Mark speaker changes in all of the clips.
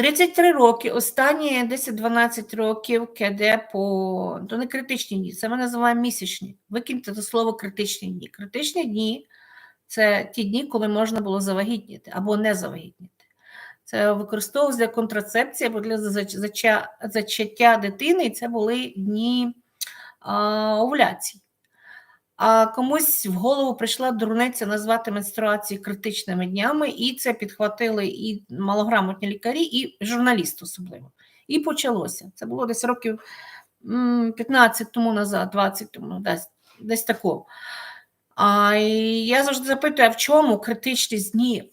Speaker 1: 33 роки, останні 10-12 років киде по то не критичні дні, це ми називаємо місячні. Викиньте це слово критичні дні. Критичні дні це ті дні, коли можна було завагітніти або не завагітніти. Це використовувалося для контрацепції або для зач- зача- зачаття дитини, і це були дні овуляції. А комусь в голову прийшла дурниця назвати менструації критичними днями, і це підхватили і малограмотні лікарі, і журналісти особливо. І почалося. Це було десь років 15 тому назад, 20 тому, десь, десь такого. А я завжди запитую, а в чому критичність днів,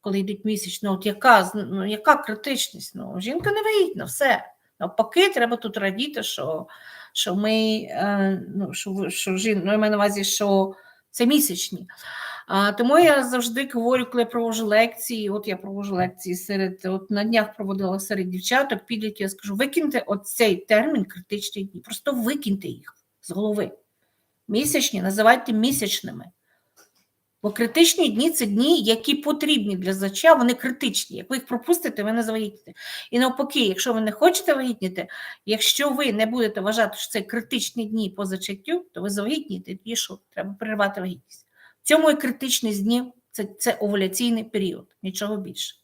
Speaker 1: коли йдуть місячні? Ну, от яка, ну, яка критичність? Ну, жінка не вагітна, все. Навпаки, треба тут радіти, що, що ми, е, ну, що, що жін, ну, я маю на увазі, що це місячні. А, тому я завжди говорю, коли я проводжу лекції, от я проводжу лекції серед, от на днях проводила серед дівчаток, підлітків, я скажу, викиньте от цей термін критичні дні, просто викиньте їх з голови. Місячні, називайте місячними. Бо критичні дні це дні, які потрібні для зача, вони критичні. Як ви їх пропустите, ви не завагітніте. І навпаки, якщо ви не хочете вагітніти, якщо ви не будете вважати, що це критичні дні по зачаттю, то ви завагітніте і що? Треба перервати вагітність. В цьому і критичність днів це, це овуляційний період, нічого більше.